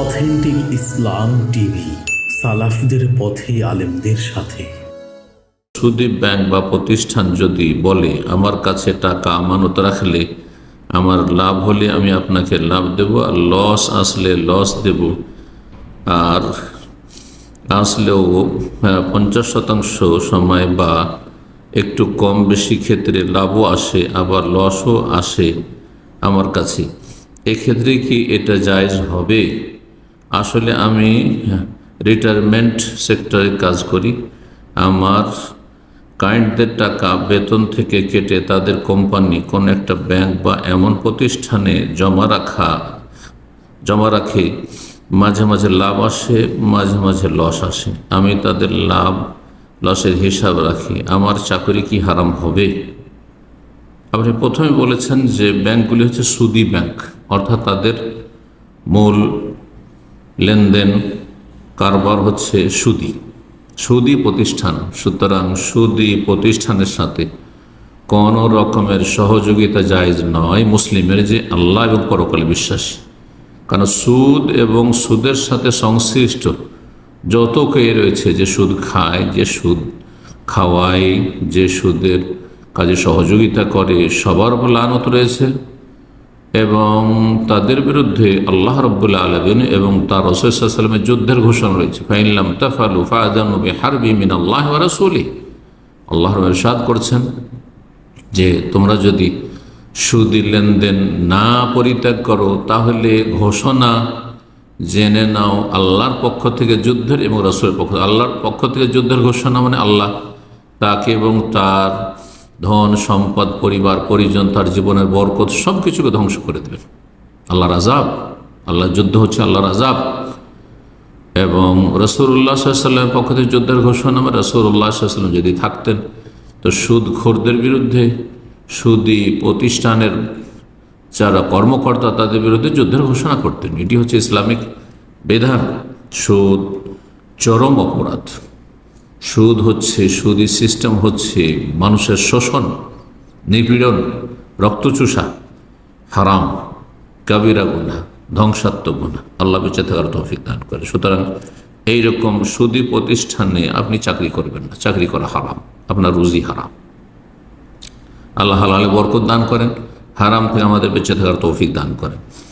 Authentic ইসলাম TV, সালাফদের পথে আলেমদের সাথে। সুদী ব্যাংক বা প্রতিষ্ঠান যদি বলে, আমার কাছে টাকা আমানত রাখলে আমার লাভ হলে আমি আপনাকে লাভ দেব, আর লস আসলে লস দেব। আর আসলেও পঞ্চাশ শতাংশ সময় বা একটু কম বেশি ক্ষেত্রে লাভও আসে, আবার লসও আসে আমার কাছে। এক্ষেত্রে কি এটা জায়জ হবে? আসলে আমি রিটায়ারমেন্ট সেক্টরে কাজ করি। আমার ক্লায়েন্টদের টাকা বেতন থেকে কেটে তাদের কোম্পানি কোন একটা ব্যাংক বা এমন প্রতিষ্ঠানে জমা রাখা, জমা রাখে, মাঝে মাঝে লাভ আসে, মাঝে মাঝে লস আসে। আমি তাদের লাভ লসের হিসাব রাখি। আমার চাকরি কি হারাম হবে? আপনি প্রথমে বলেছেন যে ব্যাংকগুলি হচ্ছে সুদি ব্যাংক অর্থাৎ তাদের মূল লেনদেন কারবার হচ্ছে সুদি সুদি প্রতিষ্ঠান। সুতরাং সুদি প্রতিষ্ঠানের সাথে কোন রকমের সহযোগিতা জায়জ নয় মুসলিমের যে আল্লাহ এবং পরকালে বিশ্বাসী। কারণ সুদ এবং সুদের সাথে সংশ্লিষ্ট যত কে রয়েছে, যে সুদ খায়, যে সুদ খাওয়ায়, যে সুদের কাজে সহযোগিতা করে, সবার উপর রয়েছে। এবং তাদের বিরুদ্ধে আল্লাহ রব্বুল্লা আলমিন এবং তার রসুলামের যুদ্ধের ঘোষণা রয়েছে। ফাইনলাম তাফালু ফায়দানবী হারবি মিন আল্লাহ রসুলি আল্লাহ সাদ করছেন যে তোমরা যদি সুদি লেনদেন না পরিত্যাগ করো, তাহলে ঘোষণা জেনে নাও আল্লাহর পক্ষ থেকে যুদ্ধের এবং রসুলের পক্ষ আল্লাহর পক্ষ থেকে যুদ্ধের ঘোষণা মানে আল্লাহ তাকে এবং তার ধন, সম্পদ, পরিবার, পরিজন, তার জীবনের বরকত সব কিছুকে ধ্বংস করে দেবেন আল্লাহর আজাব আল্লাহর যুদ্ধ হচ্ছে আল্লাহর আজাব এবং রসুল্লাহ সাল্লামের পক্ষ থেকে যুদ্ধের ঘোষণা মানে রসুল্লাহ সাল্লাম যদি থাকতেন, তো সুদ খোরদের বিরুদ্ধে, সুদি প্রতিষ্ঠানের যারা কর্মকর্তা, তাদের বিরুদ্ধে যুদ্ধের ঘোষণা করতেন। এটি হচ্ছে ইসলামিক বিধান সুদ, চরম অপরাধ। সুদ হচ্ছে, সুদি সিস্টেম হচ্ছে মানুষের শোষণ, নিপীড়ন, রক্তচুষা, হারাম, কাবিরা গুণা ধ্বংসাত্মক গুণা আল্লাহ বেঁচে থাকার তৌফিক দান করে। সুতরাং এইরকম সুদি প্রতিষ্ঠানে আপনি চাকরি করবেন না। চাকরি করা হারাম। আপনার রুজি হারাম। আল্লাহ হালালে বরকত দান করেন। হারাম থেকে আমাদের বেঁচে থাকার তৌফিক দান করেন।